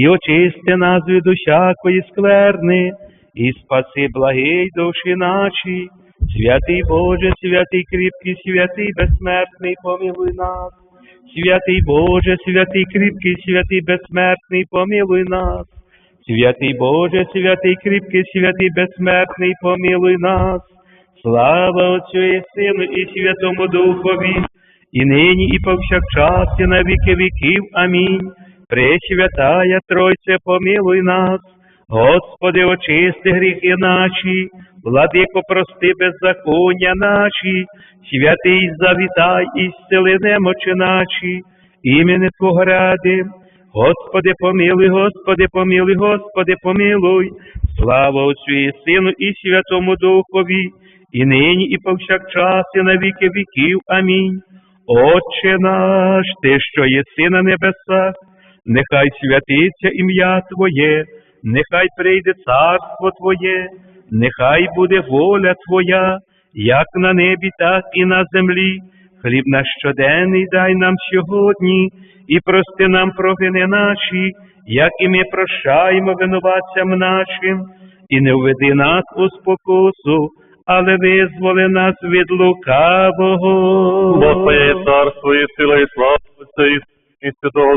і очисти нас від усякої скверни, і спаси благий душі наші. Святий Боже, святий кріпкий, святий безсмертний, помилуй нас. Святий Боже, святий кріпкий, святий безсмертний, помилуй нас. Святий Боже, святий кріпкий, святий безсмертний, помилуй нас. Слава Отцю і Сину і Святому Духові, і нині, і повсякчас, і на віки віків. Амінь. Пресвятая Тройце, помилуй нас. Господи, очисти гріхи наші, владико, прости беззаконня наші, святий завітай і зцели немочі наші, імені Твого ради. Господи, помилуй, Господи, помилуй, Господи, помилуй, слава Отцю і Сину і Святому Духові, і нині, і повсякчас, і на віки віків. Амінь. Отче наш, Ти, що єси на небесах, нехай святиться ім'я Твоє, нехай прийде царство Твоє, нехай буде воля Твоя, як на небі, так і на землі. Хліб наш щоденний дай нам сьогодні, і прости нам провини наші, як і ми прощаємо винуватцям нашим, і не введи нас у спокусу, але визволи нас від лукавого. Бо Твоє царство і сила, і слава і Святого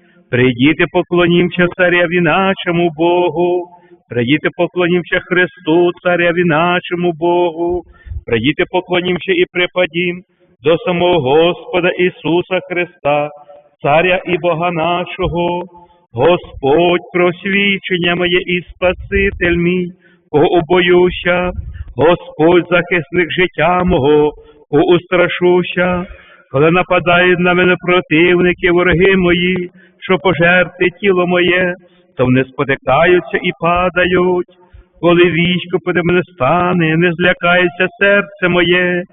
Прийдіте, поклонімся цареві нашому Богу. Прийдіте, поклонімся Христу, цареві нашому Богу. Прийдіте, поклонімся і припадім до самого Господа Ісуса Христа, Царя і Бога нашого. Господь, просвічення моє і Спаситель мій, кого обоюся, Господь захисник життя мого, кого устрашуся, коли нападають на мене противники, вороги мої, що пожерти тіло моє, то вони спотикаються і падають. Коли військо проти мене стане, не злякається серце моє,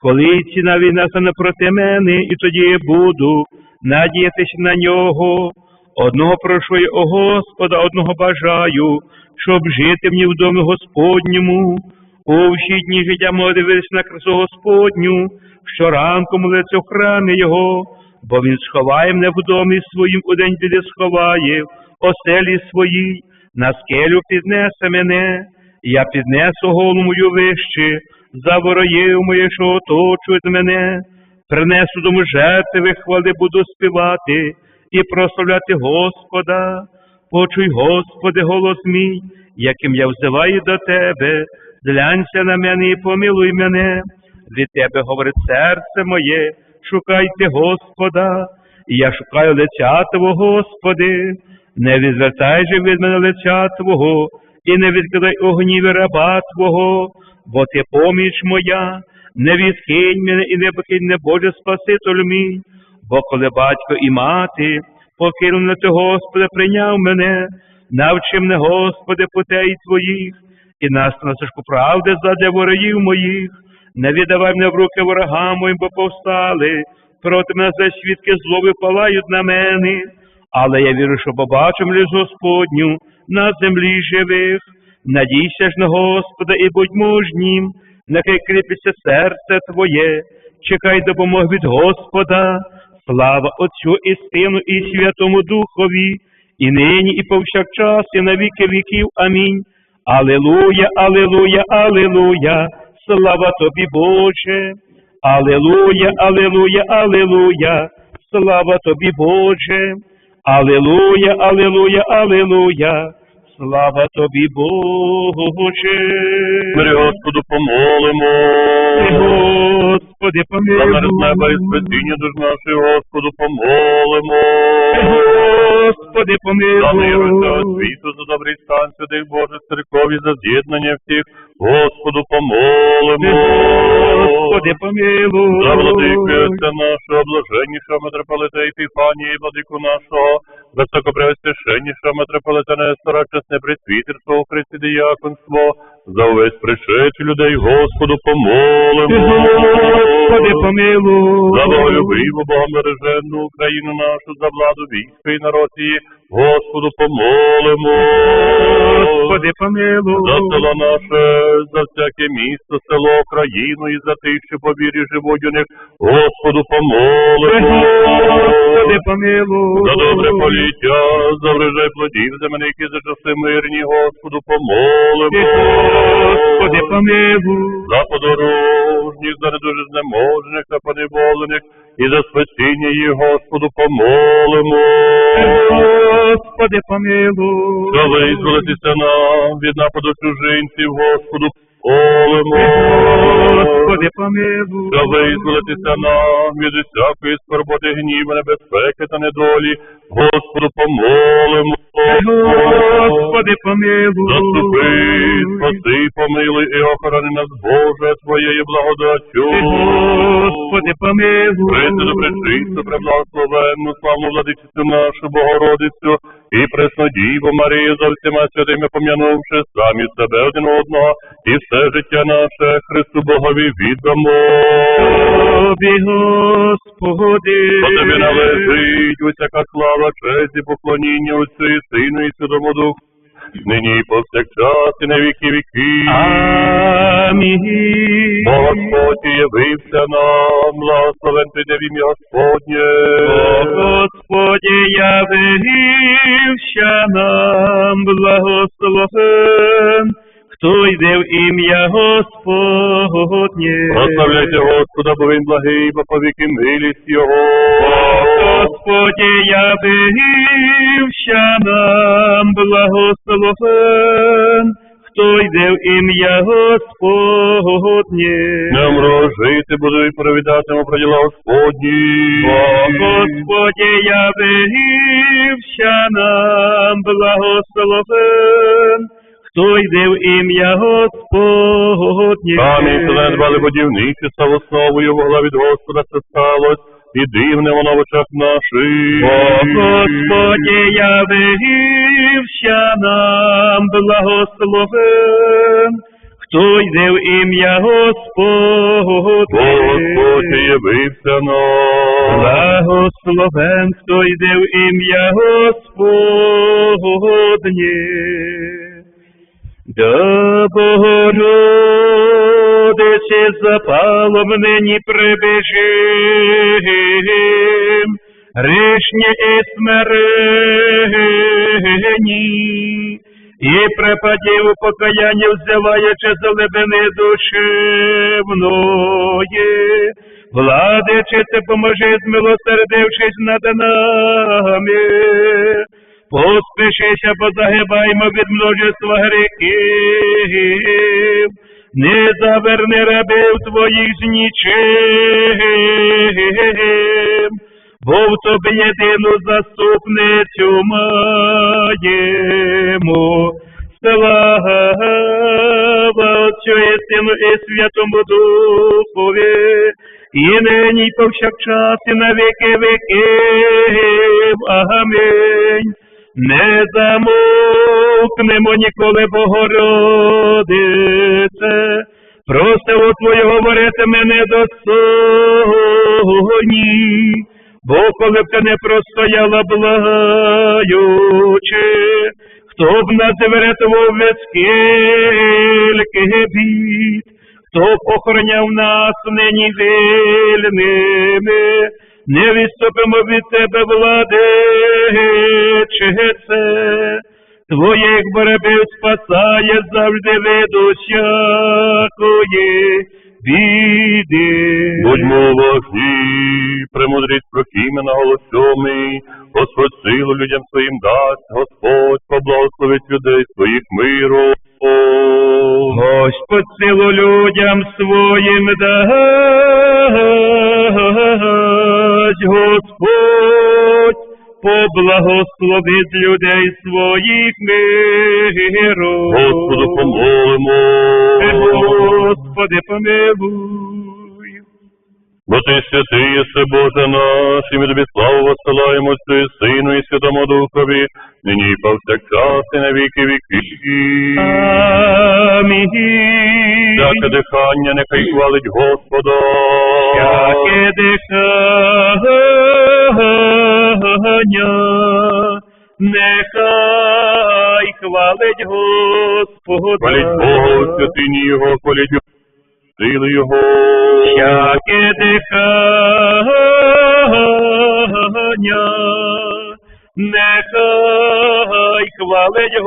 коли ціна війна стане проти мене, і тоді я буду надіятися на нього. Одного прошу я, о Господа, одного бажаю, щоб жити мені в домі Господньому. У всі дні життя мого дивитися на красу Господню, щоранку молиться в храмі Його, бо Він сховає мене в домі своїм у день сховає, оселі своїй, на скелю піднесе мене, я піднесу голову мою вище, за вороїв моє, що оточують мене, принесу дому жертви, хвали буду співати і прославляти Господа. Почуй, Господи, голос мій, яким я взиваю до Тебе, зглянься на мене і помилуй мене. Від Тебе говорить серце моє, шукайте Господа, і я шукаю лиця Твого, Господи, не відвертай же від мене лиця Твого, і не відкидай у гніві раба Твого, бо Ти поміч моя, не відкинь мене і не покинь, Боже Спаситель мій, бо коли батько і мати покинув на те, Господи, прийняв мене, навчи мене, Господи, путей Твоїх, і нас на правди задля ворогів моїх, не віддавай мене в руки ворогам моїм, бо повстали, проти мене за свідки злоби палають на мене, але я вірю, що побачим лиш Господню на землі живих. Надійся ж на Господа і будь мужнім, нехай кріпиться серце Твоє, чекай допомог від Господа, слава Отцю і Сину, і Святому Духові, і нині, і повсякчас, і на віки віків. Амінь. Алілуя, алілуя, алілуя, слава тобі, Боже. Алілуя, алілуя, алілуя, слава тобі, Боже. Алілуя, алілуя, алілуя, слава тобі, Боже. Мирі Господу помолимо. Господи, За мир з неба і помилуй. спасіння душ нашої, Господу помолимо. Господи, За мир усього помилуй. світу, за добрий стан святих Божих церков і за з'єднання всіх Господу помолимо. Господи, помилуй. За владикою отця нашого, блаженнішого митрополита Епіфанія і владику нашого, високопреосвященнішого митрополита Нестора, чесне присвітерство у Христі діяконство, за увесь пришедший людей, Господу помолимо. Господи, помилуй. За боголюбиву, богомереженну Україну нашу, за владу війська і народ її, Господу помолимо. Господи, помилуй. За село наше, за всяке місто, село, країну і за тих, що по вірі живуть у них, Господу помолимо. Господи, помилуй. За добре поліття, за врожай плодів земляних і за часи мирні, Господу помолимо. Господи, помилуй. За подорожніх, за недуже знеможених та поневолених, і за спасіння їх, Господу помолимо. Господи, помилуй. За визволитися нам від нападу чужинців, Господу. Господи, помилуй. За визволитися нам від усякої скорботи, гніва, небезпеки та недолі, Господу помолимо. Господи, помилуй. Заступи, спаси, помилуй і охорони нас, Боже, Твоєю благодаттю. Господи, помилуй. Пресну, пречисту, преблагословенну, славну владичицю нашу Богородицю і преснодіву Марію за всіма святими пом'янувши самі себе один одного і все життя наше Христу Богові віддамо. Тобі, Господи. Бо тобі належить усяка слава, честь і поклоніння Отцю і Сину і Святому Духу, нині і повсякчас і на віки віки. Амінь. Бо Господь явився нам, благословен ти в ім'я Господнє. Господи, явився нам благословен, хто йде в ім'я Господнє. Прославляйте Господа, бо він благий, бо повіки милість Його. Господи, явився нам благословен, хто йде в ім'я Господнє. Не мро жити буду і провідатиму про діла Господні. Господи, явився нам благословен, хто йде в ім'я Господнє. Амінь, селен дбали будівничества в основою вогла від Господа це сталось, і дивне воно в очах наших. Господи, явився нам благословен, хто йде в ім'я Господнє. Господь явився нам. Благословен, хто йде в ім'я Господнє. До Богородиці запалом нині прибіжим, грішні і смирені, і припадів у покаянні взяваючи з глибини душевної. Владичице, поможи, змилосердившись над нами. Поспішися, бо загибаймо від множества гріхів. Не заверни рабів твоїх з нічим, бо в тобі єдину заступницю маємо. Слава Отцю і і Святому Духові, і нині, і повсякчас, і на віки віків. Амінь. Не замовкнемо ніколи, Богородице, просимо Твою говорити мене до достойні, бо коли б ти не простояла благаючи, хто б нас врятував від скільки бід, хто б охороняв нас нині вільними, не відступимо від тебе, владичице, твоїх боротьбів спасає завжди від усякої біди. Будьмо вогні, премудрість прохімена голосьомий, Господь силу людям своїм дасть, Господь поблагословить людей своїх миром. Господь силу людям своїм дасть, Господь поблагословить людей своїх миром. Господу помолимо. Господи, помилуй. Бо ти святий єси, Боже наш, і ми тобі славу восилаємо Отцю Сину і Святому Духові, нині і повсякчас і на віки віки. Амінь. Всяке дихання нехай хвалить Господа. Всяке дихання, нехай хвалить Господа. Хваліть Бога святині Його, хваліть Його, сили Його. Всяке дихання, нехай хвалить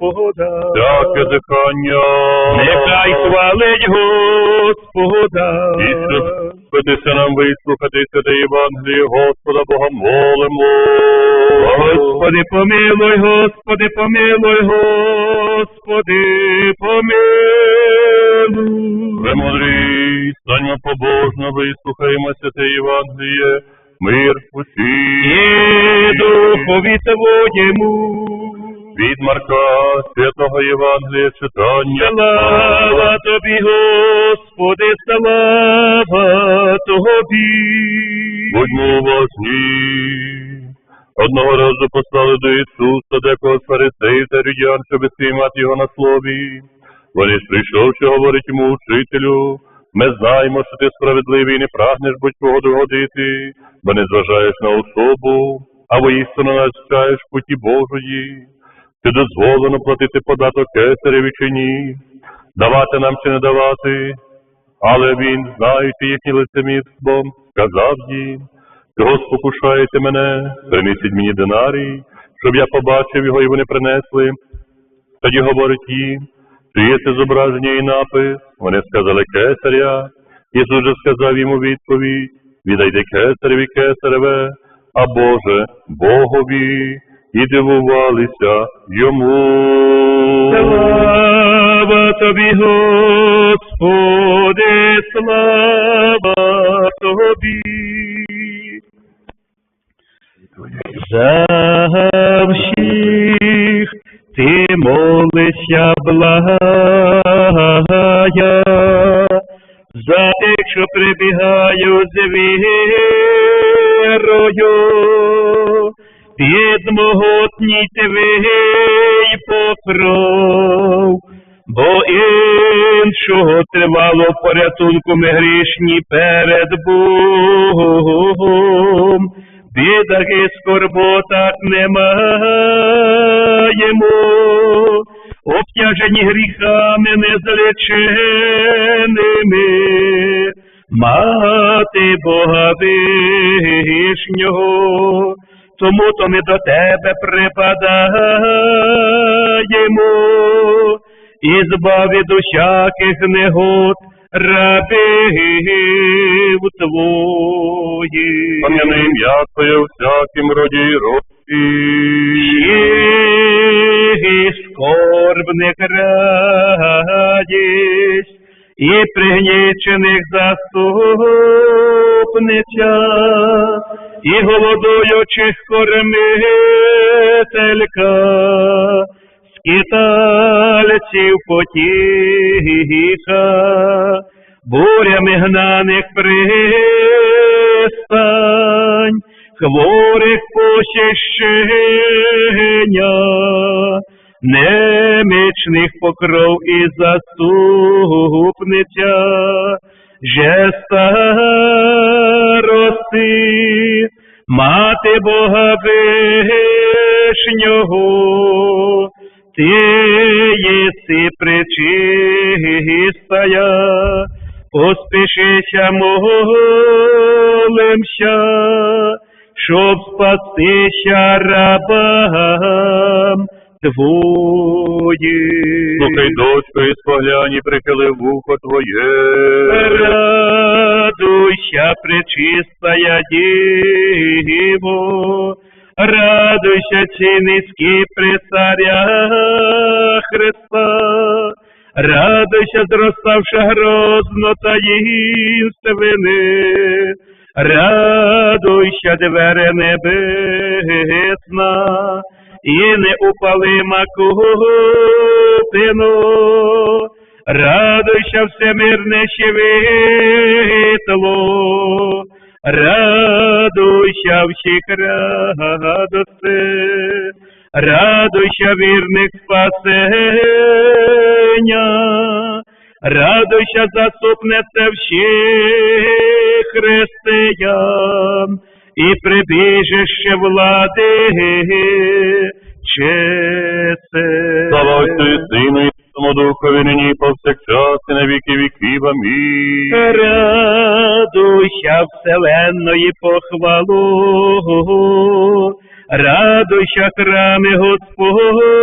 Господа. Всяке дихання. Нехай хвалить Господа. І Спитися нам вислухати святе Євангеліє Господа Бога молимо. Господи, помилуй, Господи, помилуй, Господи, помилуй. Премудрий, станьмо побожно, вислухаємо святе Євангеліє, мир усім. І духові Твоєму, Від Марка, святого Євангелія читання. слава Тобі, Господи, слава Тобі. Будьмо уважні. Одного разу послали до Ісуса декого з фарисеїв та рідян, щоб спіймати його на слові. Вони ж прийшовши, говорить йому, учителю, ми знаємо, що ти справедливий і не прагнеш будь-кого догодити, бо не зважаєш на особу, а воістину навчаєш путі Божої. Чи дозволено платити податок кесареві чи ні, давати нам чи не давати, але він, знаючи їхнє лицемірство, сказав їм, чого спокушаєте мене, принесіть мені динарій, щоб я побачив його, і вони принесли. Тоді говорить їм, чи є це зображення і напис? Вони сказали кесаря. Ісус же сказав йому відповідь, віддайте кесареві кесареве, а Боже Богові, і дивувалися йому. Слава Тобі, Господи, слава Тобі. За всіх ти молишся благая, за тих, що прибігають з вірою, під могутній твій покров, бо іншого тривало порятунку ми грішні перед Богом. Бідах і скорботах не маємо, обтяжені гріхами незліченими, мати Бога вишнього, тому то ми до тебе припадаємо, і збав від усяких негод рабів твоїх. Пам'яне ім'я Твоє у всякім роді роді. і скорбних радість, і пригнічених заступниця, і голодуючих кормителька, скитальців потіха, бурями гнаних пристань, хворих посіщення, немічних покров і заступниця, же старости, мати Бога вишнього, ти єси пречистая, поспішися молимся, щоб спастися рабам твоїм. Слухай, дочко, і споглянь, і прихили вухо Твоє. Радуйся, пречистая Діво, радуйся, низькі при Христа, радуйся, зроставши грозно таїнственне, Радуйся, двері небесна, і неупалима купину. Радуйся, всемирне світло, радуйся всіх радости, радуйся вірних спасення, радуйся заступнице всіх християн і прибіжище влади. Слава Отцю і Сину і Святому Духові, нині і повсякчас, і на віки віків. Амінь. Радуйся вселенної похвалу, радуйся храми Господній,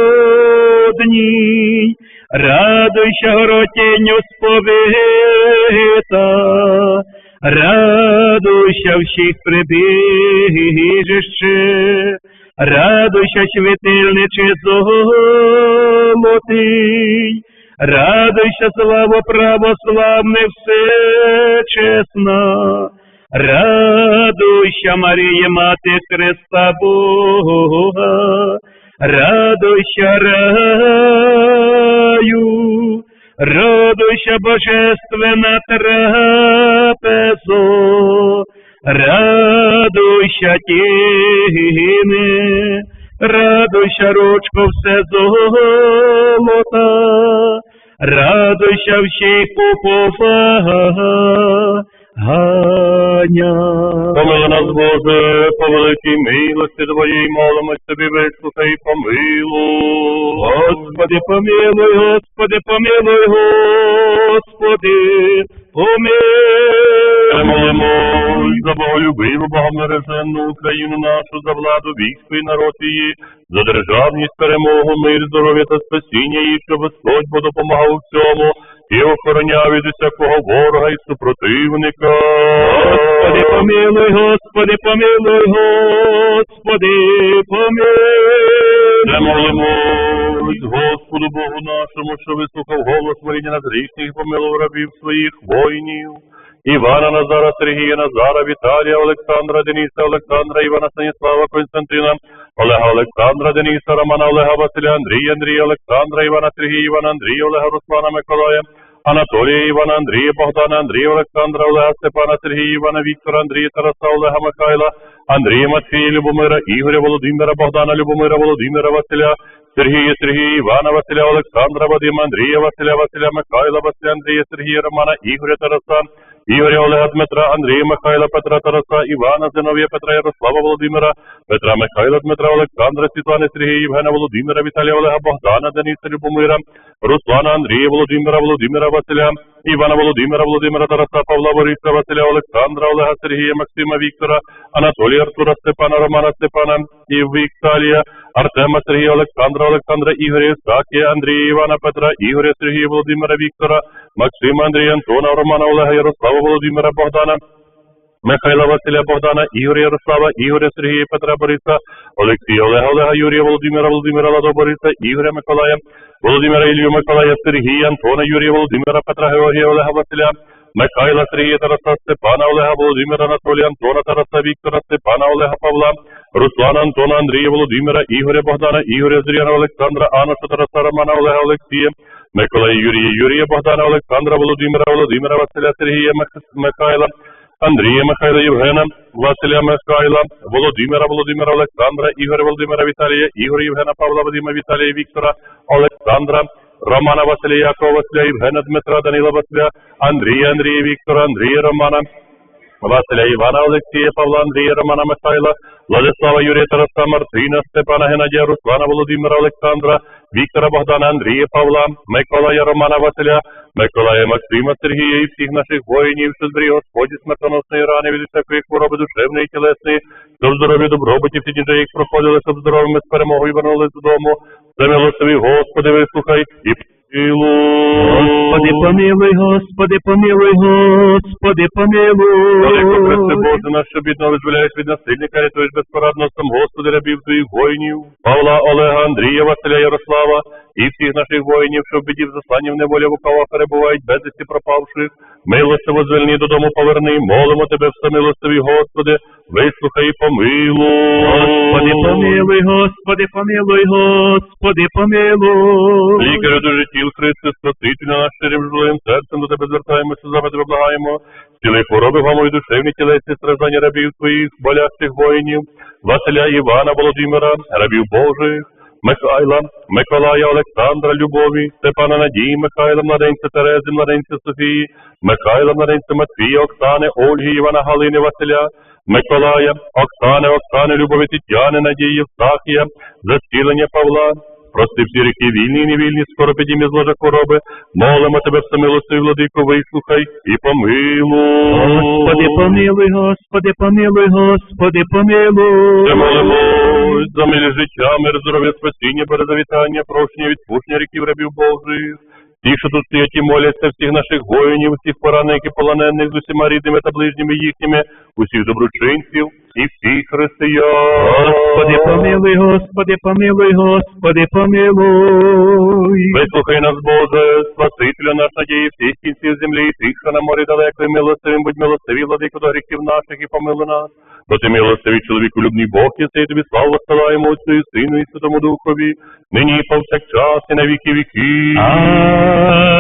радуйся горотінню сповита, радуйся всіх прибіжище, радуйся світильниче золотий, радуйся, слава православне все чесна, радуйся, Марія, Мати Христа Бога, радуйся, раю, радуйся, Божественна трапезо, радуйся, тіне, радуйся, ручко все золота, радуйся всіх уповання. Помили нас, Боже, по великій милості Твоїй, молимось тобі, вислухай і помилуй. Господи, помилуй, Господи, помилуй, Господи, помилуй. Молимось за боголюбиву, богомереженну Україну нашу, за владу війську і народ її, за державність, перемогу, мир, здоров'я та спасіння її, щоб Господь допомагав у всьому і охороняв від усякого ворога і супротивника. Господи, помилуй, Господи, помилуй, Господи, Не помилуй. молимось Господу Богу нашому, що вислухав голос моління над грішних і помилував рабів своїх воїнів. Івана Назара, Сергія Назара, Віталія, Олександра, Дениса, Олександра, Івана Станіслава, Константина, Олега Олександра, Дениса, Романа, Олега Василя, Андрія, Андрія, Олександра, Івана Сергія, Івана Андрія, Олега Руслана, Миколая, Анатолія, Івана, Андрія, Богдана, Олександра, Олега, Степана, Сергія, Івана, Віктора, Андрія, Тараса, Олега, Михайла, Андрія, Матвія, Любомира, Ігоря, Володимира, Богдана, Любомира, Володимира, Василя, Сергія, Сергія, Івана, Василя, Олександра, Вадима, Андрія, Василя, Василя, Михайла, Василя, Андрія, Сергія, Романа, Ігоря, Тараса, Ігоря, Олега, Дмитра, Андрія, Михайла, Петра, Тараса, Івана, Зиновія, Петра, Ярослава, Володимира, Петра, Михайла, Дмитра, Олександра, Світлани, Сергія, Євгена, Володимира, Віталія, Олега, Богдана, Дениса, Любомира, Руслана, Андрія, Володимира, Володимира, Василя, Івана Володимира, Володимира, Тараса, Павла, Бориса, Василя, Олександра, Олега, Сергія, Максима, Віктора, Анатолія, Артура, Степана, Романа, Степана і Вікталія, Артема, Сергія, Олександра, Олександра, Ігоря, Ісакія, Андрія, Івана, Петра, Ігоря, Сергія, Володимира, Віктора, Максима, Андрія, Антона, Романа, Олега, Ярослава, Володимира, Богдана, Михайла Василя Богдана, Ігоря Ярослава, Ігоря Сергія Петра Бориса, Олексія Олега Олега Юрія Володимира Володимира Ладо Бориса, Ігоря Миколая, Володимира Ілью Миколая, Сергія Антона Юрія Володимира Петра Георгія Олега Василя, Михайла Сергія Тараса Степана Олега Володимира Анатолія Антона Тараса Віктора Степана Олега Павла, Руслана Антона Андрія Володимира, Ігоря Богдана, Ігоря Зріяна Олександра, Аноса Тараса Романа Олега Олексія, Миколая Юрія Юрія Богдана Олександра Володимира Володимира Василя Сергія Михайла, Андрія Михайла Євгена, Василя Михайла, Володимира Володимира Олександра, Ігоря Володимира Віталія, Ігоря Євгена Павла Вадима Віталія Віктора, Олександра, Романа Василя Якова Василя, Євгена Дмитра Данила Василя, Андрія Андрія Віктора, Андрія Романа, Василя Івана Олексія, Павла Андрія Романа Михайла, Владислава Юрія Тараса Мартина, Степана Геннадія, Руслана Володимира Олександра, Віктора Богдана Андрія Павла, Миколая Романа Василя, Миколая Максима Сергія і всіх наших воїнів, що зберіг Господі смертоносної рани від усякої хвороби душевної і тілесної, щоб здоров'я добробуті всі дні їх проходили, щоб здоровими з перемогою вернулись додому. За милостиві, Господи, вислухай і помилуй. Господи, помилуй, Господи, помилуй, Господи, Велико Христе помилуй. Боже наш, що бідно визволяєш від насильника, рятуєш безпорадно сам Господи, рабів твоїх воїнів, Павла, Олега, Андрія, Василя, Ярослава і всіх наших воїнів, що в біді в засланні в неволі Вукава перебувають безвісті пропавших. Милостиво звільни додому поверни, молимо тебе, всемилостиві, Господи, вислухай і помилуй. Господи, помилуй, Господи, помилуй, Господи, помилуй. Лікарю до життів Христе, спасителю наш жливим серцем до тебе звертаємося, за тебе. Цілий хвороби і душевні тілесні страждання рабів твоїх, болящих воїнів, Василя Івана Володимира, рабів Божих, Михайла, Миколая, Олександра, Любові, Степана Надії, Михайла, младенця Терези, младенця Софії, Михайла, младенця Матвія, Оксани, Ольги, Івана Галини, Василя, Миколая, Оксани, Оксани, Любові, Тетяни, Надії, Евстахія, зацілення Павла, Прости всі ріки вільні і невільні, скоро підійми з ложа хвороби. Молимо тебе, всемилостивий владико, вислухай і помилуй. Господи, помилуй, Господи, помилуй, Господи, помилуй. молимось за милі життя, мир, здоров'я, спасіння, перезавітання, прощення, відпущення ріків рабів Божих. Ті, що тут стоять і моляться, всіх наших воїнів, всіх поранених і полонених з усіма рідними та ближніми їхніми, усіх доброчинців і всіх християн. Господи, помилуй, Господи, помилуй, Господи, помилуй. Вислухай нас, Боже, Спасителя наш надії всіх кінців землі, і тих, що на морі далеко, і милостивим, будь милостиві, владико до гріхів наших і помилуй нас. Бо ти милостивий чоловіку любний Бог, і цей тобі славу посилаємо Отцю і Сину і Святому Духові, нині і повсякчас, і на віки віки.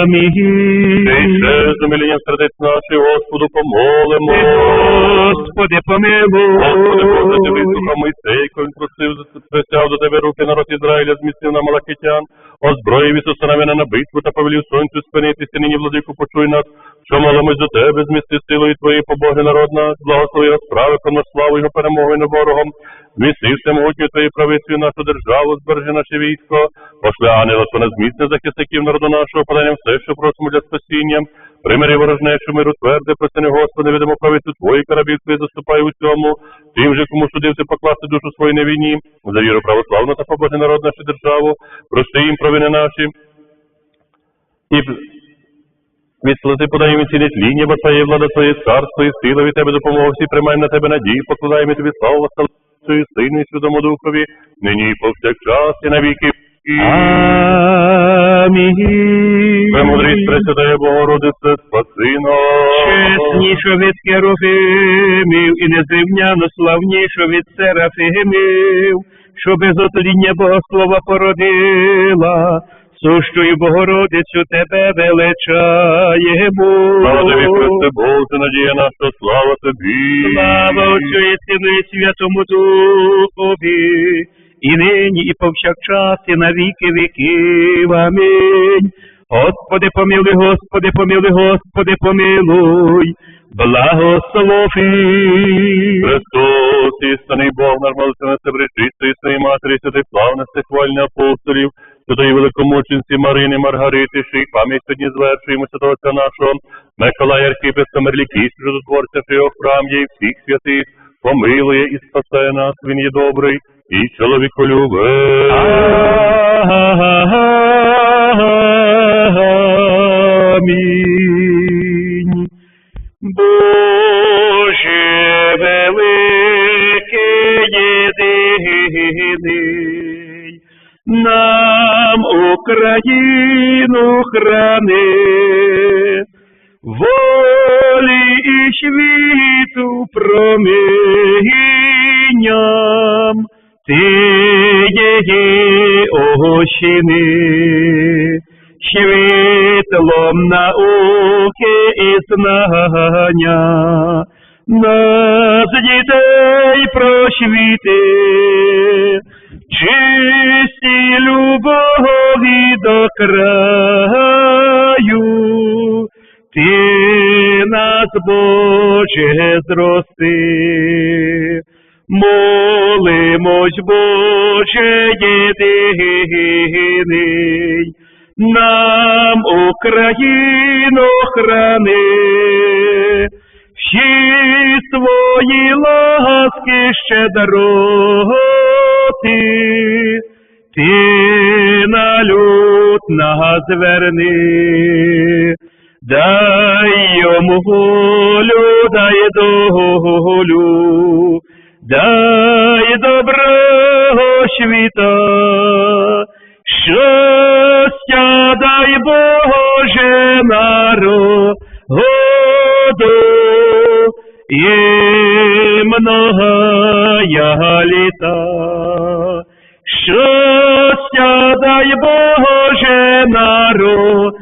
Амінь. Ти ще з умилінням сердець наших, Господу, помолимо. Господи, помилуй. Господи, Боже, ти вислухав Мойсей, коли просив, присяв до тебе руки народ Ізраїля, змістив на малакитян, озброїв Ісуса Навина на битву та повелів сонцю спинитися, нині, владику, почуй нас, що молимось до тебе, змісти силою твоєї побоги народ наш, благослови розправи, на славу його перемоги над ворогом, зміцни всемогутню твоєю правицею нашу державу, збережи наше військо, пошли ангела, то нас зміцне захисників народу нашого, подаємо все, що просимо для спасіння, примирі ворожнечу миру тверде, простини Господи, відомо правицю твої карабів твої заступай у цьому, тим же, кому судив ти покласти душу свою на війні, за віру православну та побожний народ нашу державу, прости їм провини наші, і Відслати подаємо ці нетління, бо твоє влада, твоє царство і сила від тебе допомога, всі приймаємо на тебе надії, покладаємо тобі славу, і Сину і Святому Духові, нині і повсякчас і на віки. Амінь. Премудрість Пресвятая Богородице, спаси нас. Чесніше від Херовимів і незрівняно славніше від Серафимів, що без отління Богослова породила, сущою Богородицю тебе величаємо. Слава тобі, Христе Боже, надія наша, слава тобі. Слава Отцю і Сину і Святому Духові, і нині, і повсякчас, і на віки віків. Амінь. Господи, помилуй, Господи, помилуй, Господи, помилуй, благослови. Христос, істинний Бог, наш себе чистої своїй матері, святих славних хвальних апостолів, святої великомученці Марини Маргарити, що їх пам'ять сьогодні звершуємо святого нашого, Миколая Архіпеска Мерлікіс, чудотворця, що його храм є і всіх святих, помилує і спасе нас, він є добрий і чоловіколюбий. Амінь. Боже великий єдиний, нам Україну храни, волі і світу промінням, ти її ощини, світлом науки і знання, нас дітей просвіти, єдиний, нам Україну храни, всі свої ласки щедроти, ти на люд нас зверни, Боже народу, і многая літа. Щастя дай Боже народу,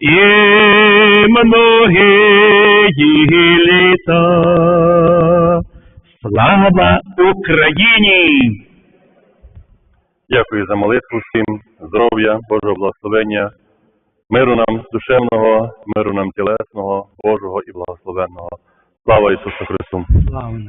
і многії літа. Слава Україні! Дякую за молитву здоров'я, Божого благословення, миру нам душевного, миру нам тілесного, Божого і благословенного. Слава Ісусу Христу! Слава!